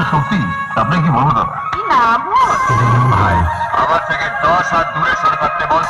এটা সত্যি? আপনি কি বলব দাদা? ভাই। আমার থেকে দশ হাত দূরে সরে থাকতে বল।